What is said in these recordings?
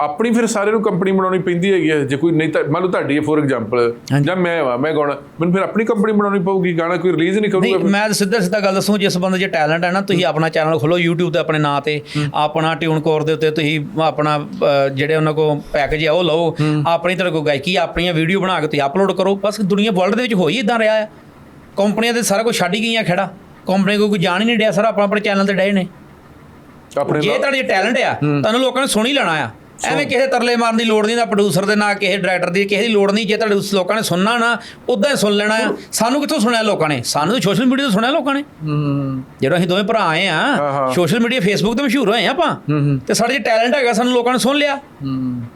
ਆਪਣੀ ਫਿਰ ਸਾਰਿਆਂ ਨੂੰ ਕੰਪਨੀ ਬਣਾਉਣੀ ਪੈਂਦੀ ਹੈਗੀ ਹੈ ਜੇ ਕੋਈ ਨਹੀਂ ਤਾਂ ਮੰਨ ਲਓ ਤੁਹਾਡੀ ਹੈ ਫੋਰ ਐਗਜ਼ਾਮਪਲ ਜਾਂ ਮੈਂ ਵਾ ਮੈਂ ਗਾਉਣਾ ਮੈਨੂੰ ਫਿਰ ਆਪਣੀ ਕੰਪਨੀ ਬਣਾਉਣੀ ਪਊਗੀ ਗਾਣਾ ਕੋਈ ਰਿਲੀਜ਼ ਨਹੀਂ ਨਹੀਂ ਕਰੂਗਾ ਮੈਂ ਤਾਂ ਸਿੱਧਾ ਸਿੱਧਾ ਗੱਲ ਦੱਸੂ ਜਿਸ ਬੰਦੇ 'ਚ ਟੈਲੈਂਟ ਹੈ ਨਾ ਤੁਸੀਂ ਆਪਣਾ ਚੈਨਲ ਖੋਲੋ YouTube ਤੇ ਆਪਣੇ ਨਾਂ ਤੇ ਆਪਣਾ ਟਿਊਨ ਕੋਰ ਦੇ ਉੱਤੇ ਤੁਸੀਂ ਆਪਣਾ ਜਿਹੜੇ ਉਹਨਾਂ ਕੋ ਪੈਕੇਜ ਆ ਉਹ ਲਓ। ਆਪਣੀ ਤਰ੍ਹਾਂ ਕੋ ਗਾਇਕੀ ਆਪਣੀਆਂ ਵੀਡੀਓ ਬਣਾ ਕੇ ਤੁਸੀਂ ਅਪਲੋਡ ਕਰੋ। ਬਸ ਦੁਨੀਆ ਵਰਲਡ ਦੇ ਵਿੱਚ ਹੋਈ ਇਦਾਂ ਰਿਹਾ ਆ। ਕੰਪਨੀਆਂ ਤੇ ਸਾਰਾ ਕੁਝ ਛੱਡ ਹੀ ਗਈਆਂ ਖੜਾ। ਕੰਪਨੀ ਕੋਈ ਕੋਈ ਜਾਣ ਹੀ ਨਹੀਂ ਡਿਆ ਸਾਰਾ ਆਪਣਾ ਆਪਣੇ ਚੈਨਲ ਤੇ ਡਏ ਨੇ। ਆਪਣੇ ਜੇ ਤੁਹਾਡੇ ਟੈਲੈਂਟ ਆ ਤੁਹਾਨੂੰ ਲੋਕਾਂ ਨੇ ਸੁਣ ਹੀ ਲੈਣਾ ਆ। ਐਵੇਂ ਕਿਸੇ ਤਰਲੇ ਮਾਰਨ ਦੀ ਲੋੜ ਨਹੀਂ ਨਾ ਪ੍ਰੋਡਿਊਸਰ ਦੇ ਨਾ ਕਿਸੇ ਡਾਇਰੈਕਟਰ ਦੀ ਕਿਸੇ ਦੀ ਲੋੜ ਨਹੀਂ। ਜੇ ਤੁਹਾਡੇ ਉਸ ਲੋਕਾਂ ਨੇ ਸੁਣਨਾ ਨਾ ਉਦਾਂ ਹੀ ਸੁਣ ਲੈਣਾ। ਆ ਸਾਨੂੰ ਕਿੱਥੋਂ ਸੁਣਿਆ ਲੋਕਾਂ ਨੇ? ਸਾਨੂੰ ਤਾਂ ਸੋਸ਼ਲ ਮੀਡੀਆ ਤੋਂ ਸੁਣਿਆ ਲੋਕਾਂ ਨੇ। ਹੂੰ ਜਦੋਂ ਅਸੀਂ ਦੋਵੇਂ ਭਰਾ ਆਏ ਆ। ਸੋਸ਼ਲ ਮੀਡੀਆ ਫੇਸਬੁੱਕ ਤੇ ਮਸ਼ਹੂਰ ਹੋਏ ਆ ਆਪਾਂ। ਤੇ ਸਾਡੇ 'ਚ ਟੈਲੈਂਟ ਹੈਗਾ ਸਾਨੂੰ ਲੋਕਾਂ ਨੇ ਸੁਣ ਲਿਆ।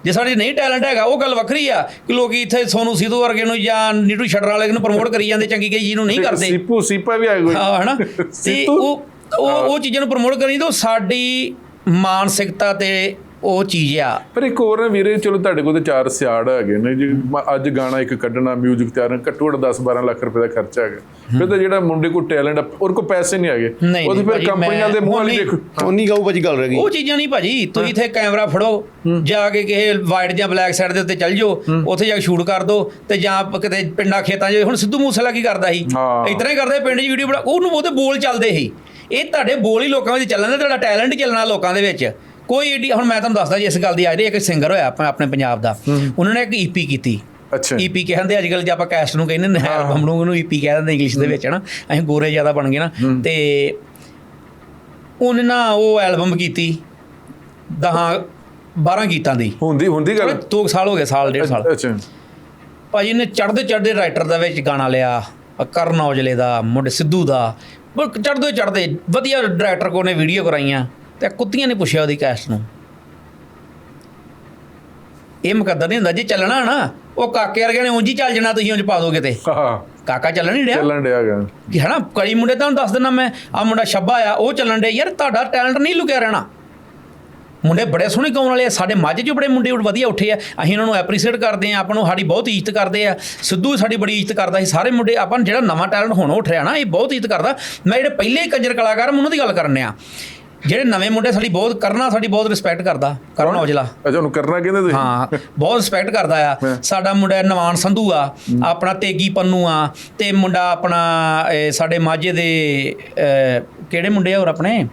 ਜੇ ਸਾਡੇ 'ਚ ਨਹੀਂ ਟੈਲੈਂਟ ਹੈਗਾ ਉਹ ਗੱਲ ਵੱਖਰੀ ਆ ਕਿ ਲੋਕੀ ਇੱਥੇ ਸੋਨੂ ਸਿੱਧੂ ਵਰਗੇ ਨੂੰ ਜਾਂ ਨੀਟੂ ਛੱਡਰ ਵਾਲੇ ਨੂੰ ਪ੍ਰਮੋਟ ਕਰੀ ਜਾਂਦੇ ਚੰਗੀ ਗਈ ਜੀ ਨੂੰ ਨਹੀਂ ਕਰਦੇ। ਸੀਪੂ ਸੀਪਾ ਵੀ ਆ ਕੋਈ। ਹਾਂ ਹਨਾ? ਤੇ? ਉਹ ਉਹ ਚੀਜ਼ਾਂ ਨੂੰ ਪ੍ਰਮੋਟ ਕਰੀ ਤਾਂ ਸਾਡੀ ਮਾਨਸਿਕਤਾ ਤੇ ਉਹ ਚੀਜ਼ ਆ। ਪਰ ਇੱਕ ਹੋਰ ਨਾ ਵੀਰੇ ਚਲੋ ਤੁਹਾਡੇ ਕੋਲ ਤੇ ਚਾਰ ਸਿਆੜ ਹੈਗੇ ਨੇ ਜੀ ਅੱਜ ਗਾਣਾ ਇੱਕ ਕੱਢਣਾ 뮤직 ਤਿਆਰ ਕਰਨਾ, ਘੱਟੋ ਘੱਟ 10 12 ਲੱਖ ਰੁਪਏ ਦਾ ਖਰਚਾ ਹੈਗਾ। ਫਿਰ ਤਾਂ ਜਿਹੜਾ ਮੁੰਡੇ ਕੋਲ ਟੈਲੈਂਟ ਔਰ ਕੋ ਪੈਸੇ ਨਹੀਂ ਹੈਗੇ। ਉਹ ਫਿਰ ਕੰਪਨੀਆਂ ਦੇ ਮੂੰਹ ਵਾਲੀ ਦੇਖੋ। ਉਨੀ ਗਾਉ ਭਾਜੀ ਗੱਲ ਰਹਿ ਉਹ ਚੀਜ਼ਾਂ ਨਹੀਂ ਭਾਜੀ ਤੁਸੀਂ ਇੱਥੇ ਕੈਮਰਾ ਫੜੋ ਜਾ ਕੇ ਕਿਸੇ ਵਾਈਟ ਜਾਂ ਬਲੈਕ ਸਾਈਡ ਦੇ ਉੱਤੇ ਚੱਲ ਜਾਓ ਉੱਥੇ ਜਾ ਕੇ ਸ਼ੂਟ ਕਰ ਦਿਓ ਤੇ ਜਾਂ ਕਿਤੇ ਪਿੰਡਾਂ ਖੇਤਾਂ 'ਚ ਹੁਣ ਸਿੱਧੂ ਮੂਸੇਵਾਲਾ ਕੀ ਕਰਦਾ ਸੀ? ਹਾਂ। ਇਤਨਾ ਹੀ ਕਰਦੇ ਪਿੰਡ 'ਚ ਵੀਡੀਓ ਬਣਾ ਉਹਨੂੰ ਉਹਦੇ ਬੋਲ ਚੱਲਦੇ ਸੀ। ਇਹ ਤੁਹਾਡੇ ਬੋਲ ਹੀ ਲੋਕਾਂ ਵਿੱਚ ਚੱਲਣ ਤੁਹਾਡਾ ਟੈਲੈਂਟ ਹੀ ਚੱਲਣਾ ਲੋਕਾਂ ਦੇ ਵਿੱਚ। ਕੋਈ ਏਡੀ ਹੁਣ ਮੈਂ ਤੁਹਾਨੂੰ ਦੱਸਦਾ ਜੀ ਇਸ ਗੱਲ ਦੀ ਅੱਜ ਇੱਕ ਸਿੰਗਰ ਹੋਇਆ ਆਪਾਂ ਆਪਣੇ ਪੰਜਾਬ ਦਾ ਉਹਨਾਂ ਨੇ ਇੱਕ ਈਪੀ ਕੀਤੀ। ਅੱਛਾ। ਈਪੀ ਕਹਿੰਦੇ ਅੱਜ ਕੱਲ ਜੇ ਆਪਾਂ ਕੈਸਟ ਨੂੰ ਕਹਿੰਦੇ ਨੇ ਐਲਬਮ ਨੂੰ ਉਹਨੂੰ ਈਪੀ ਕਹਿ ਦਿੰਦੇ ਇੰਗਲਿਸ਼ ਦੇ ਵਿੱਚ ਹਨਾ। ਅਸੀਂ ਗੋਰੇ ਜ਼ਿਆਦਾ ਬਣ ਗਏ ਨਾ। ਤੇ ਉਹਨੇ ਨਾ ਉਹ ਐਲਬਮ ਕੀਤੀ ਦਹਾਂ 12 ਗੀਤਾਂ ਦੀ। ਹੁੰਦੀ ਹੁੰਦੀ ਗੱਲ? ਦੋ ਸਾਲ ਹੋ ਗਏ ਸਾਲ ਡੇਢ ਸਾਲ। ਅੱਛਾ। ਭਾਜੀ ਨੇ ਚੜਦੇ ਚੜਦੇ ਰਾਈਟਰ ਦਾ ਵਿੱਚ ਗਾਣਾ ਲਿਆ ਕਰਨ ਔਜਲੇ ਦਾ ਮੁੰਡੇ ਸਿੱਧੂ ਦਾ। ਚੜਦੇ ਚੜਦੇ ਵਧੀਆ ਡਾਇਰੈਕਟਰ ਕੋ ਨੇ ਵੀਡੀਓ ਕਰਾਈਆਂ। ਤੇ ਕੁੱਤੀਆਂ ਨੇ ਪੁੱਛਿਆ ਉਹਦੀ ਕੈਸਟ ਨੂੰ। ਇਹ ਮੁਕੱਦਰ ਨਹੀਂ ਹੁੰਦਾ ਜੇ ਚੱਲਣਾ ਨਾ ਉਹ ਕਾਕੇ ਵਰਗੇ ਨੇ ਉਂਝ ਹੀ ਚੱਲ ਜਾਣਾ ਤੁਸੀਂ ਉਂਝ ਪਾ ਦੋਗੇ ਤੇ ਹਾਂ। ਕਾਕਾ ਚੱਲਣ ਨਹੀਂ ਡਿਆ? ਚੱਲਣ ਡਿਆ ਗਾ ਕਿ ਹਨਾ ਕਈ ਮੁੰਡੇ ਤੁਹਾਨੂੰ ਦੱਸ ਦਿੰਦਾ ਮੈਂ ਆ ਮੁੰਡਾ ਛੱਬਾ ਆ ਉਹ ਚੱਲਣ ਡਿਆ ਯਾਰ ਤੁਹਾਡਾ ਟੈਲੈਂਟ ਨਹੀਂ ਲੁਕਿਆ ਰਹਿਣਾ। ਮੁੰਡੇ ਬੜੇ ਸੋਹਣੇ ਗਾਉਣ ਵਾਲੇ ਆ ਸਾਡੇ ਮਾਝੇ 'ਚ ਬੜੇ ਮੁੰਡੇ ਵਧੀਆ ਉੱਠੇ ਆ ਅਸੀਂ ਉਹਨਾਂ ਨੂੰ ਐਪਰੀਸ਼ੀਏਟ ਕਰਦੇ ਆ ਆਪਾਂ ਨੂੰ ਸਾਡੀ ਬਹੁਤ ਇੱਜ਼ਤ ਕਰਦੇ ਆ ਸਿੱਧੂ ਸਾਡੀ ਬੜੀ ਇੱਜ਼ਤ ਕਰਦਾ ਸੀ ਸਾਰੇ ਮੁੰਡੇ ਆਪਾਂ ਨੂੰ ਜਿਹੜਾ ਨਵਾਂ ਟੈਲੈਂਟ ਹੁਣ ਉੱਠ ਰਿਹਾ ਨਾ ਇਹ ਬਹੁਤ ਇੱਜ਼ਤ ਕਰਦਾ। ਮੈਂ ਜਿਹੜੇ ਪਹਿਲੇ ਕੰਜਰ ਕਲਾਕਾਰ ਮੈਂ ਉਹਨਾਂ ਦੀ ਗੱਲ ਕਰਨ ਆ ਜਿਹੜੇ ਨਵੇਂ ਮੁੰਡੇ ਸਾਡੀ ਬਹੁਤ ਕਰਨਾ ਸਾਡੀ ਬਹੁਤ ਰਿਸਪੈਕਟ ਕਰਦਾ ਕਰਨ ਔਜਲਾ। ਅੱਛਾ ਉਹਨੂੰ ਕਰਨਾ ਕਹਿੰਦੇ ਤੁਸੀਂ? ਹਾਂ ਬਹੁਤ ਰਿਸਪੈਕਟ ਕਰਦਾ ਆ। ਸਾਡਾ ਮੁੰਡਾ ਨਵਾਨ ਸੰਧੂ ਆ ਆਪਣਾ ਤੇਗੀ ਪੰਨੂ ਆ ਤੇ ਮੁੰਡਾ ਆਪਣਾ ਸਾਡੇ ਮਾਝੇ ਦੇ ਕਿਹੜੇ ਮੁੰਡੇ ਆ ਹੋਰ ਆਪਣੇ?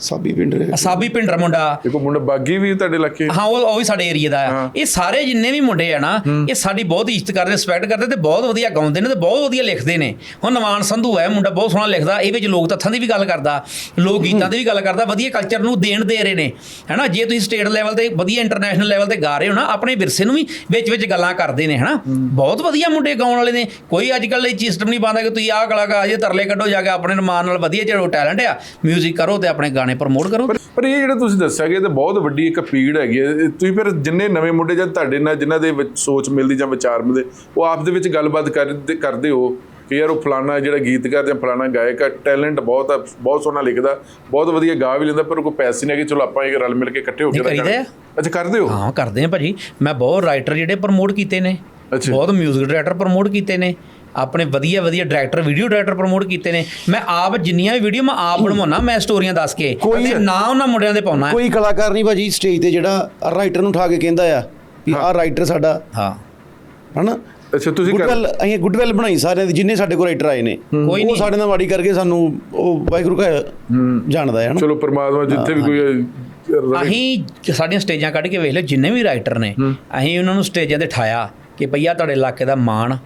ਸਾਬੀ ਪਿੰਡ ਰਹਿ ਸਾਬੀ ਪਿੰਡਰ ਮੁੰਡਾ। ਦੇਖੋ ਮੁੰਡਾ ਬਾਗੀ ਵੀ ਤੁਹਾਡੇ ਇਲਾਕੇ? ਹਾਂ ਉਹ ਉਹ ਵੀ ਸਾਡੇ ਏਰੀਆ ਦਾ ਆ। ਇਹ ਸਾਰੇ ਜਿੰਨੇ ਵੀ ਮੁੰਡੇ ਆ ਨਾ ਇਹ ਸਾਡੀ ਬਹੁਤ ਇੱਜ਼ਤ ਕਰਦੇ ਰਿਸਪੈਕਟ ਕਰਦੇ ਤੇ ਬਹੁਤ ਵਧੀਆ ਗਾਉਂਦੇ ਨੇ ਤੇ ਬਹੁਤ ਵਧੀਆ ਲਿਖਦੇ ਨੇ। ਹੁਣ ਨਵਾਨ ਸੰਧੂ ਹੈ ਮੁੰਡਾ ਬਹੁਤ ਸੋਹਣਾ ਲਿਖਦਾ ਇਹ ਵਿੱਚ ਲੋਕ ਤੱਥਾਂ ਦੀ ਵੀ ਗੱਲ ਕਰਦਾ ਲੋਕ ਗੀਤਾਂ ਦੀ ਵੀ ਗੱਲ ਕਰਦਾ ਵਧੀਆ ਕਲਚਰ ਨੂੰ ਦੇਣ ਦੇ ਰਹੇ ਨੇ। ਹੈਨਾ ਜੇ ਤੁਸੀਂ ਸਟੇਟ ਲੈਵਲ ਤੇ ਵਧੀਆ ਇੰਟਰਨੈਸ਼ਨਲ ਲੈਵਲ ਤੇ ਗਾ ਰਹੇ ਹੋ ਨਾ ਆਪਣੇ ਵਿਰਸੇ ਨੂੰ ਵੀ ਵਿੱਚ ਵਿੱਚ ਗੱਲਾਂ ਕਰਦੇ ਨੇ ਹੈਨਾ। ਬਹੁਤ ਵਧੀਆ ਮੁੰਡੇ ਗਾਉਣ ਵਾਲੇ ਨੇ। ਕੋਈ ਅੱਜ ਕੱਲ੍ਹ ਇਹ ਸਿਸਟਮ ਨਹੀਂ ਬੰਦਾ ਕਿ ਤੁਸੀਂ ਆਹ ਕਲਾਕਾਰ ਜੇ ਤਰਲੇ ਕੱਢੋ ਜਾ ਕੇ ਆਪਣੇ ਰਮਾਨ ਨਾਲ ਵਧੀਆ ਜਿਹੜਾ ਟੈਲੈਂਟ ਆ 뮤직 ਕਰੋ ਤੇ ਆਪਣੇ ਗਾਣੇ ਪ੍ਰਮੋਟ ਕਰੋ। ਪਰ ਇਹ ਜਿਹੜਾ ਤੁਸੀਂ ਦੱਸਿਆ ਕਿ ਇਹ ਤਾਂ ਬਹੁਤ ਵੱਡੀ ਇੱਕ ਪੀੜ ਹੈਗੀ ਹੈ ਤੁਸੀਂ ਫਿਰ ਜਿੰਨੇ ਨਵੇਂ ਮੁੰਡੇ ਜਾਂ ਤੁਹਾਡੇ ਨਾਲ ਜਿਨ੍ਹਾਂ ਦੇ ਵਿੱਚ ਸੋਚ ਮਿਲਦੀ ਜਾਂ ਵਿਚਾਰ ਮਿਲਦੇ ਉਹ ਆਪ ਦੇ ਵਿੱਚ ਗੱਲਬਾਤ ਕਰਦੇ ਹੋ ਕਿ ਯਾਰ ਉਹ ਫਲਾਣਾ ਜਿਹੜਾ ਗੀਤਕਾਰ ਜਾਂ ਫਲਾਣਾ ਗਾਇਕ ਆ ਟੈਲੈਂਟ ਬਹੁਤ ਆ ਬਹੁਤ ਸੋਹਣਾ ਲਿਖਦਾ ਬਹੁਤ ਵਧੀਆ ਗਾ ਵੀ ਲੈਂਦਾ ਪਰ ਕੋਈ ਪੈਸੇ ਨਹੀਂ ਹੈਗੇ ਚਲੋ ਆਪਾਂ ਇਹ ਰਲ ਮਿਲ ਕੇ ਇਕੱਠੇ ਹੋ ਕੇ ਕਰੀਦਾ। ਕਰਾਂਗੇ। ਅੱਛਾ ਕਰਦੇ ਹੋ? ਹਾਂ ਕਰਦੇ ਆ ਭਾਜੀ। ਮੈਂ ਬਹੁਤ ਰਾਈਟਰ ਜਿਹੜੇ ਪ੍ਰਮੋਟ ਕੀਤੇ ਨੇ। ਬਹੁਤ 뮤직 ਡਾਇਰੈਕਟਰ ਪ੍ਰਮੋਟ ਕੀਤੇ ਨੇ। ਆਪਣੇ ਵਧੀਆ ਵਧੀਆ ਡਾਇਰੈਕਟਰ ਵੀਡੀਓ ਡਾਇਰੈਕਟਰ ਪ੍ਰਮੋਟ ਕੀਤੇ ਨੇ। ਮੈਂ ਆਪ ਜਿੰਨੀਆਂ ਵੀ ਵੀਡੀਓ ਮੈਂ ਆਪ ਬਣਵਾਉਣਾ ਮੈਂ ਸਟੋਰੀਆਂ ਦੱਸ ਕੇ ਕੋਈ- ਤੇ ਨਾ ਉਹਨਾਂ ਮੁੰਡਿਆਂ ਦੇ ਪਾਉਣਾ। ਕੋਈ ਕਲਾਕਾਰ ਨਹੀਂ ਭਾਜੀ ਸਟੇਜ ਤੇ ਜਿਹੜਾ ਰਾਈਟਰ ਨੂੰ ਉਠਾ ਕੇ ਕਹਿੰਦਾ ਆ ਵੀ ਆਹ ਰਾਈਟਰ ਸਾਡਾ। ਹਾਂ। ਹਨਾ? ਅੱਛਾ ਤੁਸੀਂ ਕਰ ਗੁੱਡਵੈਲ ਅਸੀਂ ਗੁੱਡਵੈਲ ਬਣਾਈ ਸਾਰਿਆਂ ਦੀ ਜਿੰਨੇ ਸਾਡੇ ਕੋਲ ਰਾਈਟਰ ਆਏ ਨੇ। ਕੋਈ ਉਹ ਨਹੀਂ। ਸਾਡੇ ਨਾਲ ਮਾੜੀ ਕਰਕੇ ਸਾਨੂੰ ਉਹ ਵਾਹਿਗੁਰੂ ਕਾ ਜਾਣਦਾ ਹੈ ਹਨਾ ਚਲੋ ਪਰਮਾਤਮਾ ਜਿੱਥੇ ਵੀ ਕੋਈ ਅਹ, ਅਸੀਂ ਸਾਡੀਆਂ ਸਟੇਜਾਂ ਕੱਢ ਕੇ ਵੇਖ ਲਿਓ ਜਿੰਨੇ ਵੀ ਰਾਈਟਰ ਨੇ ਅਸੀਂ ਉਹਨਾਂ ਨੂੰ ਸਟੇਜਾਂ ਤੇ ਠਾਇਆ ਕਿ ਭਈਆ ਤੁਹਾਡੇ ਇਲਾਕੇ ਦਾ ਮਾਣ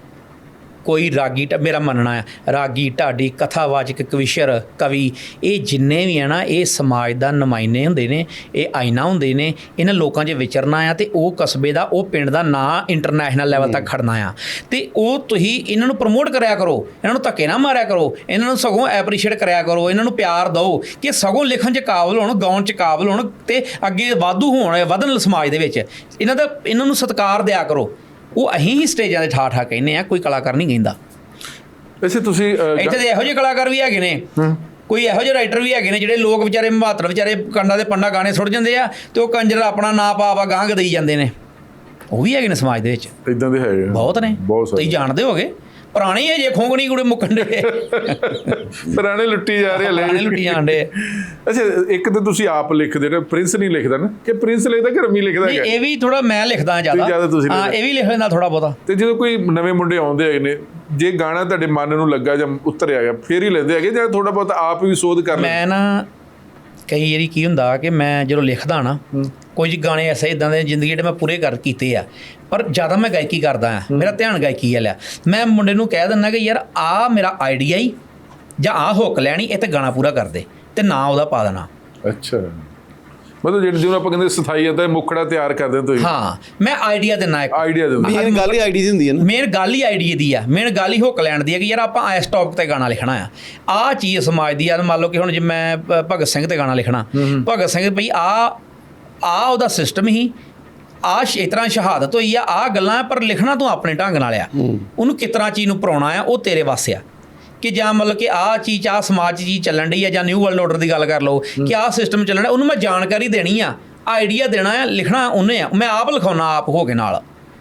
ਕੋਈ ਰਾਗੀ ਢ- ਮੇਰਾ ਮੰਨਣਾ ਹੈ ਰਾਗੀ ਢਾਡੀ ਕਥਾਵਾਚਕ ਕਵਿਸ਼ਰ, ਕਵੀ, ਇਹ ਜਿੰਨੇ ਵੀ ਆ ਨਾ, ਇਹ ਸਮਾਜ ਦਾ ਨੁਮਾਇੰਦੇ ਹੁੰਦੇ ਨੇ, ਇਹ ਆਇਨਾ ਹੁੰਦੇ ਨੇ, ਇਹਨਾਂ ਲੋਕਾਂ 'ਚ ਵਿਚਰਨਾ ਆ ਤੇ ਉਹ ਕਸਬੇ ਦਾ, ਉਹ ਪਿੰਡ ਦਾ ਨਾਂ ਇੰਟਰਨੈਸ਼ਨਲ ਲੈਵਲ ਤੱਕ ਖੜਨਾ ਆ। ਤੇ ਉਹ ਤੁਸੀਂ ਇਹਨਾਂ ਨੂੰ ਪ੍ਰਮੋਟ ਕਰਿਆ ਕਰੋ, ਇਹਨਾਂ ਨੂੰ ਧੱਕੇ ਨਾ ਮਾਰਿਆ ਕਰੋ, ਇਹਨਾਂ ਨੂੰ ਸਗੋਂ ਐਪਰੀਸ਼ੀਏਟ ਕਰਿਆ ਕਰੋ, ਇਹਨਾਂ ਨੂੰ ਪਿਆਰ ਦਿਓ ਕਿ ਸਗੋਂ ਲਿਖਣ 'ਚ ਕਾਬਲ ਹੋਣ, ਗਾਉਣ 'ਚ ਕਾਬਲ ਹੋਣ ਤੇ ਅੱਗੇ ਵਾਧੂ ਹੋਣ, ਵਧਣ ਸਮਾਜ ਦੇ ਵਿੱਚ। ਇਹਨਾਂ ਦਾ, ਇਹਨਾਂ ਨੂੰ ਸਤਿਕਾਰ ਦਿਆ ਕਰੋ। ਉਹ ਅਸੀਂ ਹੀ ਸਟੇਜਾਂ ਦੇ ਠਾ ਠਾ ਕਹਿੰਦੇ ਆ ਕੋਈ ਕਲਾਕਾਰ ਨਹੀਂ ਕਹਿੰਦਾ। ਵੈਸੇ ਤੁਸੀਂ ਅਹ, ਇੱਥੇ ਦੇ ਇਹੋ ਜਿਹੇ ਕਲਾਕਾਰ ਵੀ ਹੈਗੇ ਨੇ। ਕੋਈ ਇਹੋ ਜਿਹੇ ਰਾਈਟਰ ਵੀ ਹੈਗੇ ਨੇ ਜਿਹੜੇ ਲੋਕ ਵਿਚਾਰੇ ਮਹਾਤਰ ਵਿਚਾਰੇ ਕੰਡਾ ਦੇ ਪੰਡਾ ਗਾਣੇ ਸੁੱਟ ਜਾਂਦੇ ਆ ਤੇ ਉਹ ਕੰਜਰ ਆਪਣਾ ਨਾਂ ਪਾ ਪਾ ਗਾਂਹ ਦੇਈ ਜਾਂਦੇ ਨੇ। ਉਹ ਵੀ ਹੈਗੇ ਨੇ ਸਮਾਜ ਦੇ ਵਿੱਚ। ਇਦਾਂ ਦੇ ਹੈਗੇ। ਬਹੁਤ ਨੇ। ਤੁਸੀਂ ਜਾਣਦੇ ਹੋਗੇ। ਪੁਰਾਣੇ ਹੈ ਜੇ ਖੋਂਗਣੀ ਕੁੜੇ ਮੁੱਕਣ ਦੇ ਪੁਰਾਣੇ ਲੁੱਟੀ ਜਾ ਰਹੇ ਪੁਰਾਣੇ ਹਲੇ ਲੁੱਟੀ ਜਾਂਦੇ ਅੱਛਾ ਇੱਕ ਤਾਂ ਤੁਸੀਂ ਆਪ ਲਿਖਦੇ ਨੇ ਪ੍ਰਿੰਸ ਨਹੀਂ ਲਿਖਦਾ ਨਾ। ਕਿ ਪ੍ਰਿੰਸ ਲਿਖਦਾ ਕਿ ਰਮੀ ਲਿਖਦਾ ਹੈਗਾ। ਇਹ ਵੀ ਥੋੜਾ ਮੈਂ ਲਿਖਦਾ ਜ਼ਿਆਦਾ। ਹਾਂ। ਇਹ ਵੀ ਲਿਖ ਲੈਂਦਾ ਥੋੜਾ ਬਹੁਤਾ। ਤੇ ਜਦੋਂ ਕੋਈ ਨਵੇਂ ਮੁੰਡੇ ਆਉਂਦੇ ਹੈਗੇ ਨੇ ਜੇ ਗਾਣਾ ਤੁਹਾਡੇ ਮਨ ਨੂੰ ਲੱਗਾ ਜਾਂ ਉਤਰਿਆ ਗਿਆ ਫੇਰ ਹੀ ਲੈਂਦੇ ਹੈਗੇ ਜਾਂ ਥੋੜਾ ਬਹੁਤ ਆਪ ਵੀ ਸੋਧ ਕਰ ਲੈਂਦੇ? ਮੈਂ ਨਾ ਕਈ ਵਾਰੀ ਕੀ ਹੁੰਦਾ ਕਿ ਮੈਂ ਜਦੋਂ ਲਿਖਦਾ ਨਾ ਕੁਝ ਗਾਣੇ ਐਸੇ ਇਦਾਂ ਦੇ ਜ਼ਿੰਦਗੀ ਜਿਹੜੇ ਮੈਂ ਪੂਰੇ ਕਰ ਕੀਤੇ ਆ ਪਰ ਜ਼ਿਆਦਾ ਮੈਂ ਗਾਇਕੀ ਕਰਦਾ ਆ ਮੇਰਾ ਧਿਆਨ ਗਾਇਕੀ ਆ। ਮੈਂ ਮੁੰਡੇ ਨੂੰ ਕਹਿ ਦਿੰਦਾ ਕਿ ਯਾਰ ਆ ਮੇਰਾ ਆਈਡੀਆ ਹੀ ਜਾਂ ਆ ਹੁੱਕ ਲੈਣੀ ਇਹ ਤੇ ਗਾਣਾ ਪੂਰਾ ਕਰ ਦੇ ਤੇ ਨਾ ਉਹਦਾ ਪਾ ਦੇਣਾ। ਅੱਛਾ। ਮਤਲਬ ਜਿਹੜੇ ਜਿਵੇਂ ਆਪਾਂ ਕਹਿੰਦੇ ਸਥਾਈ ਤਾਂ ਮੁਖੜਾ ਤਿਆਰ ਕਰਦੇ ਹੋ ਤੁਸੀਂ। ਹਾਂ ਮੈਂ ਆਈਡੀਆ ਦੇਣਾ ਇੱਕ। ਆਈਡੀਆ ਦੇ ਮੇਨ ਗੱਲ ਹੀ ਆਈਡੀ ਦੀ ਹੁੰਦੀ ਹੈ ਨਾ। ਮੇਨ ਗੱਲ ਹੀ ਆਈਡੀਆ ਦੀ ਆ। ਮੇਨ ਗੱਲ ਹੀ ਹੁੱਕ ਲੈਣ ਦੀ ਆ ਕਿ ਯਾਰ ਆਪਾਂ ਇਸ ਟੌਪਿਕ ਤੇ ਗਾਣਾ ਲਿਖਣਾ ਆ। ਆ ਚੀਜ਼ ਸਮਾਜ ਦੀ ਆ ਮੰਨ ਲਓ ਕਿ ਹੁਣ ਜੇ ਮੈਂ ਭਗਤ ਸਿੰਘ ਤੇ ਗਾਣਾ ਲਿਖਣਾ। ਭਗਤ ਸਿੰਘ ਭਈ ਆ ਆ ਉਹਦਾ ਸਿਸਟਮ ਹੀ ਆ ਇਸ ਤਰ੍ਹਾਂ ਸ਼ਹਾਦਤ ਹੋਈ ਆ ਆ ਗੱਲਾਂ ਪਰ ਲਿਖਣਾ ਤੂੰ ਆਪਣੇ ਢੰਗ ਨਾਲ ਆ। ਉਹਨੂੰ ਕਿਸ ਤਰ੍ਹਾਂ ਚੀਜ਼ ਨੂੰ ਪਰੋਣਾ ਆ ਉਹ ਤੇਰੇ ਵਾਸਤੇ ਆ। ਕਿ ਜਾਂ ਮਤਲਬ ਕਿ ਆ ਚੀਜ਼ ਆ ਸਮਾਜ 'ਚ ਚੀਜ਼ ਚੱਲਣ ਡਈ ਆ ਜਾਂ ਨਿਊ ਵਰਲਡ ਆਰਡਰ ਦੀ ਗੱਲ ਕਰ ਲਓ ਕਿ ਆ ਸਿਸਟਮ ਚੱਲਣਾ ਉਹਨੂੰ ਮੈਂ ਜਾਣਕਾਰੀ ਦੇਣੀ ਆ ਆਈਡੀਆ ਦੇਣਾ ਆ, ਲਿਖਣਾ ਉਹਨੇ ਆ, ਮੈਂ ਆਪ ਲਿਖਾਉਣਾ ਆਪ ਹੋ ਕੇ ਨਾਲ।